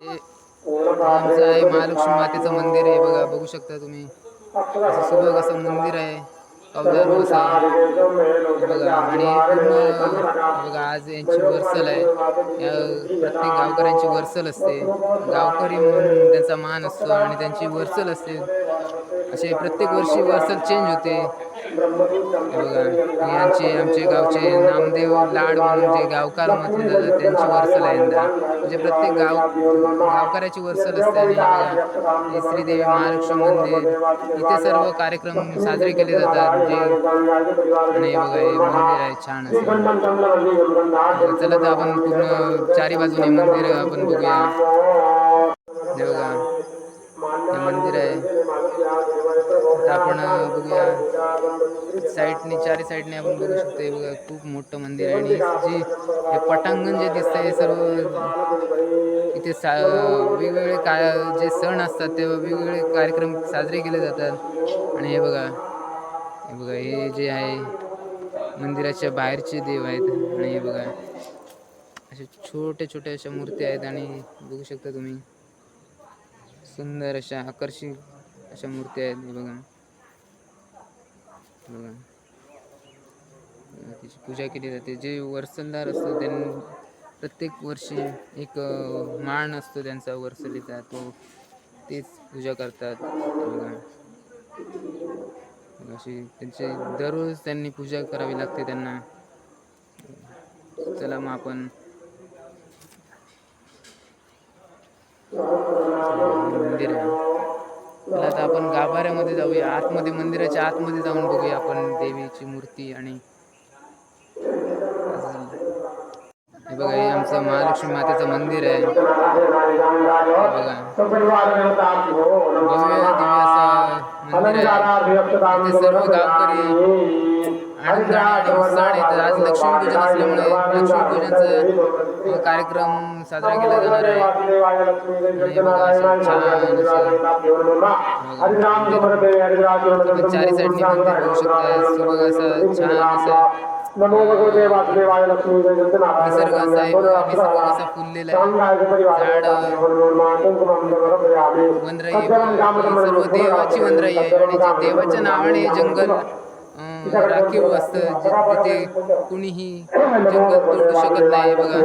आमचं आहे महालक्ष्मी मातेचं मंदिर आहे बघा बघू शकता तुम्ही. असं सुबक असं मंदिर आहे. कौलारू असं हे बघा आणि पूर्ण बघा आज यांची वर्सल आहे. या प्रत्येक गावकऱ्यांची वर्सल असते. गावकरी म्हणून त्यांचा मान असतो आणि त्यांची वर्सल असते. असे प्रत्येक वर्षी वर्सल चेंज होते. यांचे आमचे गावचे नामदेव लाड म्हणून जे गावकार म्हटले जातात त्यांची वर्सल आहे यंदा. म्हणजे प्रत्येक गाव गावकऱ्याची वर्सल असते आणि बघा श्रीदेवी महालक्ष्मी मंदिर इथे सर्व कार्यक्रम साजरे केले जातात. जे आणि बघा हे मंदिर आहे छान असं. चला तर आपण पूर्ण चारी बाजूने मंदिर आपण बघूया. हे बघा हे मंदिर आहे. आपण बघूया. साईडने चारी साईडने आपण बघू शकतो हे बघा खूप मोठं मंदिर आहे. आणि जे हे पटांगण जे दिसतंय हे सर्व इथे सा वेगवेगळे का जे सण असतात ते वेगवेगळे कार्यक्रम साजरे केले जातात. आणि हे बघा हे बघा हे जे आहे मंदिराच्या बाहेरचे देव आहेत. आणि हे बघा असे छोटे छोटे अशा मूर्ती आहेत. आणि बघू शकता तुम्ही सुंदर अशा आकर्षक अशा मूर्ती आहेत हे बघा. बघा. तिची त्याची पूजा केली जाते. जे वरसलदार असतो त्यांनी प्रत्येक वर्षी एक माण असतो त्यांचा वरसलीचा. तो तेच पूजा करतात. बघा बघा, अशी त्यांचे दररोज त्यांनी पूजा करावी लागते त्यांना. चला मग आपण. मंदिर आहे. तर आता आपण गाभाऱ्यामध्ये जाऊया. आतमध्ये मंदिराच्या आतमध्ये जाऊन बघूया आपण देवीची मूर्ती आणि हे बघा हे आमचं महालक्ष्मी मातेचं मंदिर आहे. बघा. भव्य दिव्य असं मंदिर आहे. सर्व गावकरी आनंद आणि उत्साहाने येतात आज लक्ष्मीपूजन असल्यामुळे लक्ष्मीपूजनचा कार्यक्रम साजरा केला जाणार आहे. बघा चारी साईडनी मंदिर बघू शकता. सुबक असं छान असं नमो भगवते वासुदेवाय लक्ष्मी निसर्ग असा आहे बघा, निसर्ग असा फुललेला आहे. झाड वनराई बघा. सर्व देवाची वनराई आहे आणि देवाच्या नावाने जंगल राखीव असतं तिथे कुणीही जंगल तोडू शकत नाही बघा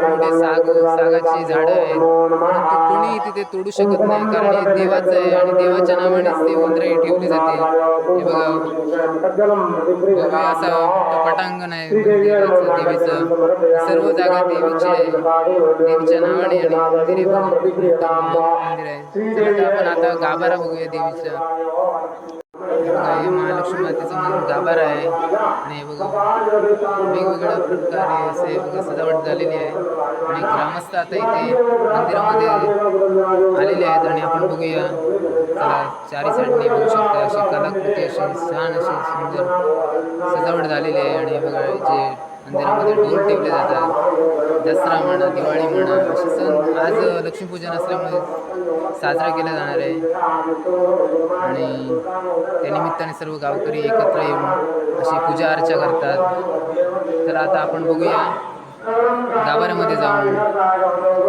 मोठे साग सागाची झाडं आहेत परंतु कुणीही तिथे तोडू शकत नाही कारण हे देवाचं आहे आणि देवाच्या नावानेच ते वनराई ठेवली जाते हे बघा असा पटांगण आहे देवीचं सर्व जागा देवीची आहे देवीच्या नावाने आणि मंदिर हे आहे आपण आता गाभारा बघूया देवीचा हे बघा हे महालक्ष्मी मातेचं मंदिर गाभार आहे. आणि बघा वेगवेगळ्या प्रकारे असे बघा सजावट झालेली आहे. आणि ग्रामस्थ आता इथे मंदिरामध्ये आलेले आहेत आणि आपण बघूया. चला चारी साईडने बघू शकता अशी कलाकृती अशी छान अशी सुंदर सजावट झालेली आहे. आणि हे बघा जे मंदिरामध्ये ढोल ठेवले जातात. दसरा म्हणा दिवाळी म्हणा असे सण आज लक्ष्मीपूजन असल्यामुळे साजरा केला जाणार आहे. आणि त्यानिमित्ताने सर्व गावकरी एकत्र येऊन अशी पूजा अर्चा करतात. तर आता आपण बघूया गाभाऱ्यामध्ये जाऊन.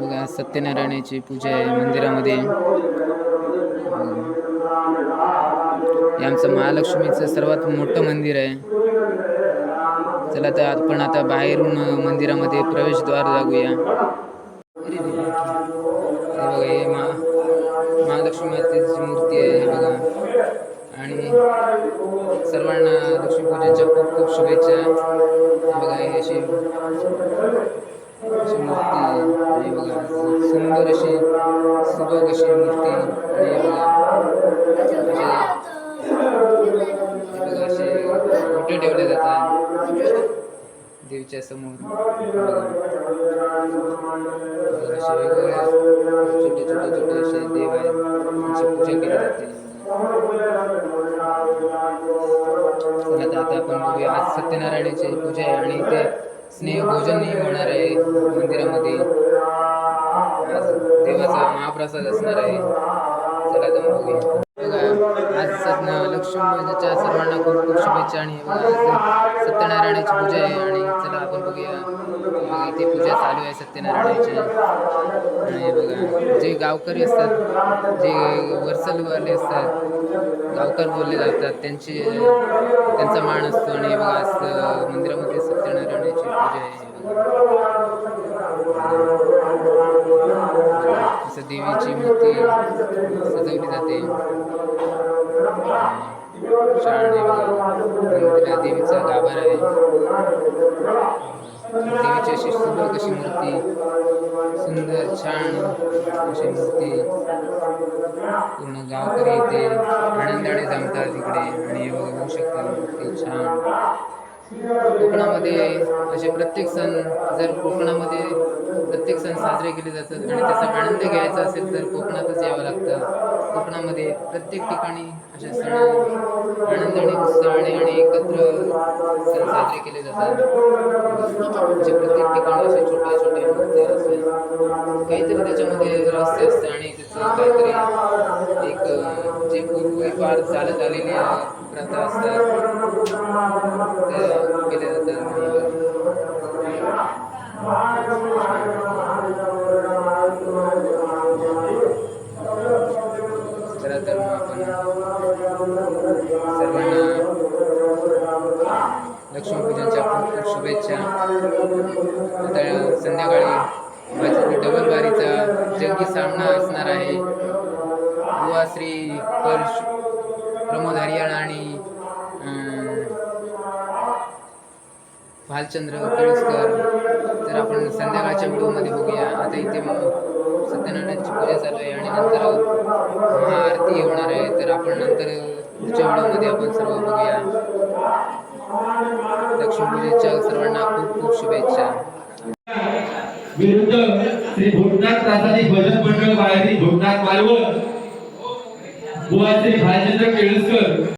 बघा सत्यनारायणाची पूजा आहे मंदिरामध्ये. आमचं महालक्ष्मीचं सर्वात मोठं मंदिर आहे. चला तर आपण आता बाहेरून मंदिरामध्ये प्रवेशद्वार जागूया मूर्ती आहे हे बघा. आणि सर्वांना लक्ष्मीपूजनच्या खूप खूप शुभेच्छा. हे बघा ही अशी अशी मूर्ती आहे. आणि बघा सुंदर अशी सुबक अशी मूर्ती आणि हे बघा देवीच्या समोर बघा असे वेगवेगळे छोटे छोटे छोटे असे देव आहेत त्यांची पूजा केली जाते आता आपण बघूया आज सत्यनारायणाची पूजा आहे आणि ते स्नेह भोजनही होणार आहे मंदिरामध्ये देवाचा महाप्रसाद असणार आहे चला तर बघूया बघा लक्ष्मीच्या सर्वांना खूप खूप शुभेच्छा आणि बघा, सत्यनारायणाची पूजा आहे आणि चला आपण बघूया. बघा, इथे पूजा चालू आहे सत्यनारायणाची. आणि बघा जे गावकरी असतात जे वरसलवाले असतात गावकर बोलले जातात त्यांची त्यांचा मान असतो आणि बघा असं मंदिरामध्ये सत्यनारायणाची पूजा आहे. बघा. असं देवीची मूर्ती सजवली जाते. देवीचा गाभार आहे. देवीची अशी सुबक मूर्ती सुंदर छान अशी मूर्ती. पूर्ण गावकरी इथे आनंदाने जमतात इकडे. आणि हे बघू शकता. मूर्ती छान. कोकणामध्ये असे प्रत्येक सण जर कोकणामध्ये प्रत्येक सण साजरे केले जातात आणि त्याचा आनंद घ्यायचा असेल तर कोकणातच यावं लागतं. कोकणामध्ये प्रत्येक ठिकाणी अशा सण आनंदाने उत्साहाने आणि एकत्र सण साजरे केले जातात. म्हणजे प्रत्येक ठिकाणी असे छोटे छोटे मूर्ती असेल काहीतरी त्याच्यामध्ये रहस्य असतं आणि त्याचं काहीतरी एक जे पूर्वी फार चालत आलेली प्रथा असतात त्या केल्या जातात आणि चला तर मग आपण सर्वांना लक्ष्मीपूजनच्या खूप खूप शुभेच्छा आता संध्याकाळी माझ्या डबल बारीचा जंगी सामना असणार आहे गोवा श्री हर्ष प्रमोद हरियाणा आणि भालचंद्र केळसकर. तर आपण संध्याकाळच्या व्हिडिओमध्ये बघूया. आता इथे मग सत्यनारायणाची पूजा चालू आहे आणि नंतर महाआरती होणार आहे. तर आपण नंतर पुढच्या व्हिडिओमध्ये आपण सर्व बघूया. लक्ष्मीपूजेच्या सर्वांना खूप खूप शुभेच्छा. विरुद्ध श्री भूतनाथ प्रासादिक भजन मंडळ बाहेरी भूतनाथ मालवण. बुवा श्री भालचंद्र केळसकर.